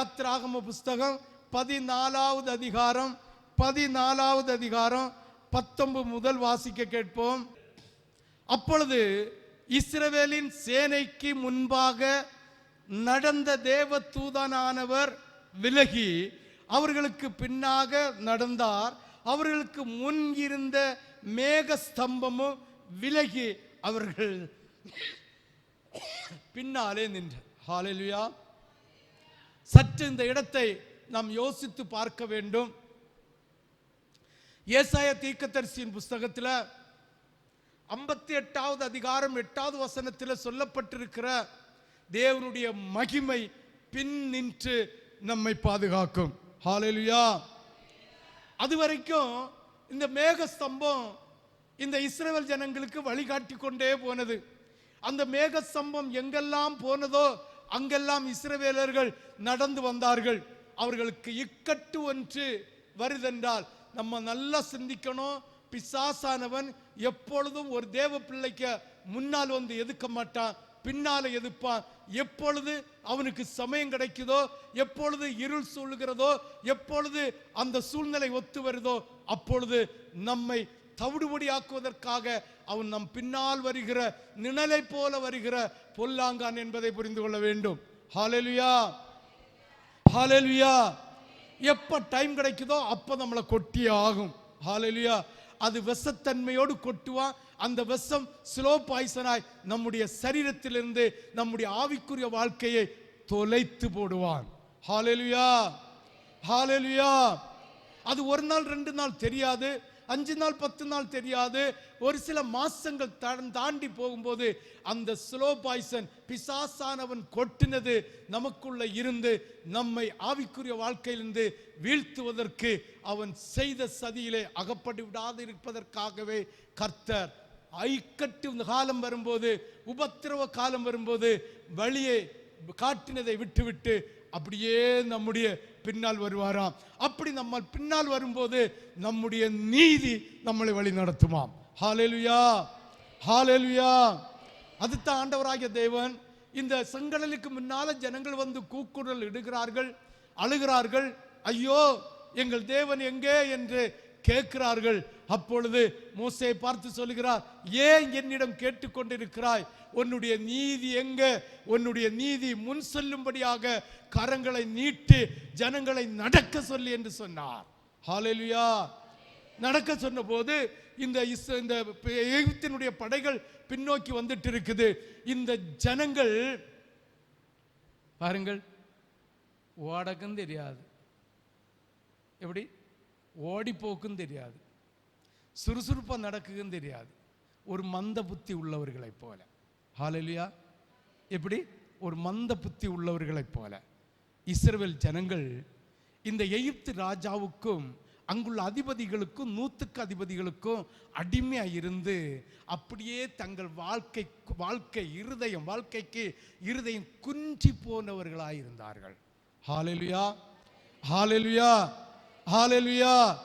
யாத்திராகம புஸ்தகம் பதினாலாவது அதிகாரம் பதினாலாவது அதிகாரம் பத்தொன்பது முதல் வாசிக்க கேட்போம். அப்பொழுது இஸ்ரவேலின் சேனைக்கு முன்பாக நடந்த தேவ தூதனானவர் விலகி அவர்களுக்கு பின்னாக நடந்தார். அவர்களுக்கு முன் இருந்த மேக ஸ்தம்பமும் விலகி அவர்கள் பின்னாலே நின்ற. ஹாலெல்வியா சற்று இந்த இடத்தை நாம் யோசித்து பார்க்க வேண்டும். ஏசாய தீக்கத்தரிசியின் புஸ்தகத்தில் ஐம்பத்தி எட்டாவது அதிகாரம் எட்டாவது வசனத்தில் சொல்லப்பட்டிருக்கிற தேவனுடைய மகிமை பின் நின்று நம்மை பாதுகாக்கும். ஹalleluya. அது வரைக்கும் இந்த மேக ஸ்தம்பம் இந்த இஸ்ரேல் ஜனங்களுக்கு வழிகாட்டி கொண்டே போனது. அந்த மேக ஸ்தம்பம் எங்கெல்லாம் போனதோ அங்கெல்லாம் இஸ்ரவேலர்கள் நடந்து வந்தார்கள். அவர்களுக்கு இக்கட்டு ஒன்று வருதென்றால் நம்ம நல்லா சிந்திக்கணும். பிசாசானவன் எப்பொழுதும் ஒரு தேவ பிள்ளைக்கு முன்னால் வந்து எதுக்க மாட்டான்? பின்னால எதிர்ப்பான் எப்பொழுது அவனுக்கு சமயம் கிடைக்குதோ எப்பொழுது இருள் சூழ்கிறதோ எப்பொழுது அந்த சூழ்நிலை ஒத்து வருதோ அப்பொழுது நம்மை தவிடுபடியாக்குவதற்காக அவன் நம் பின்னால் வருகிற நிழலை போல வருகிற பொல்லாங்கான் என்பதை புரிந்து கொள்ள வேண்டும். ஹாலெலுயா ஹாலெலுயா எப்ப டைம் கிடைக்குதோ அப்ப நம்மளை கொட்டியே ஆகும். ஹாலெலுயா அது விஷத்தன்மையோடு கொட்டுவான். அந்த விஷம் ஸ்லோ பாய்சனாய் நம்முடைய சரீரத்திலிருந்து நம்முடைய ஆவிக்குரிய வாழ்க்கையை தொலைத்து போடுவான். ஹாலெலுயா ஹாலெலுயா அது ஒரு நாள் ரெண்டு நாள் தெரியாது. அஞ்சு நாள் பத்து நாள் தெரியாது. ஒரு சில மாசங்கள் தாண்டி போகும்போது அந்த ஸ்லோ பாய்சன் பிசாசானவன் கொட்டினது நமக்குள்ள இருந்து நம்மை ஆவிக்குரிய வாழ்க்கையிலிருந்து வீழ்த்துவதற்கு அவன் செய்த சதியிலே அகப்பட்டு விடாது இருப்பதற்காகவே கர்த்தர் ஐக்கட்டு காலம் வரும்போது உபத்திரவ காலம் வரும்போது வழியை காட்டினதை விட்டுவிட்டு அப்படியே நம்முடைய பின்னால் வருவாராம். அப்படி நம்ம பின்னால் வரும்போது நம்முடைய நீதி நம்மளை வழி நடத்துமாம். ஹாலேலுயா ஹாலேலுயா அதுதான் ஆண்டவராகிய தேவன். இந்த செங்கடலுக்கு முன்னால ஜனங்கள் வந்து கூக்குரல் இடுகிறார்கள் அழுகிறார்கள். ஐயோ எங்கள் தேவன் எங்கே என்று கேட்கிறார்கள். அப்பொழுது மோசையை பார்த்து சொல்லுகிறார் ஏன் என்னிடம் கேட்டுக்கொண்டிருக்கிறாய்? உன்னுடைய நீதி எங்க? உன்னுடைய நீதி முன் செல்லும்படியாக கரங்களை நீட்டு ஜனங்களை நடக்க சொல்லி என்று சொன்னார். ஹalleluya. நடக்க சொன்னபோது இந்த இஸ்- இந்த எகிப்தினுடைய படைகள் பின்னோக்கி வந்துட்டு இருக்குது இந்த ஜனங்கள் பாருங்கள் ஓடக்கும் தெரியாது. எப்படி? ஓடிப்போக்கும் தெரியாது. சுறுசுறுப்பாக நடக்குதுன்னு தெரியாது. ஒரு மந்த புத்தி உள்ளவர்களைப் போல. ஹாலலியா எப்படி? ஒரு மந்த புத்தி உள்ளவர்களைப் போல. இஸ்ரேல் ஜனங்கள் இந்த எகிப்து ராஜாவுக்கும் அங்குள்ள அதிபதிகளுக்கும் நூத்துக்கு அதிபதிகளுக்கும் அடிமையாக இருந்து அப்படியே தங்கள் வாழ்க்கை வாழ்க்கை இருதயம் வாழ்க்கைக்கு இருதயம் குன்றி போனவர்களாக இருந்தார்கள் ஹாலெலுயா ஹாலெலுயா Hallelujah.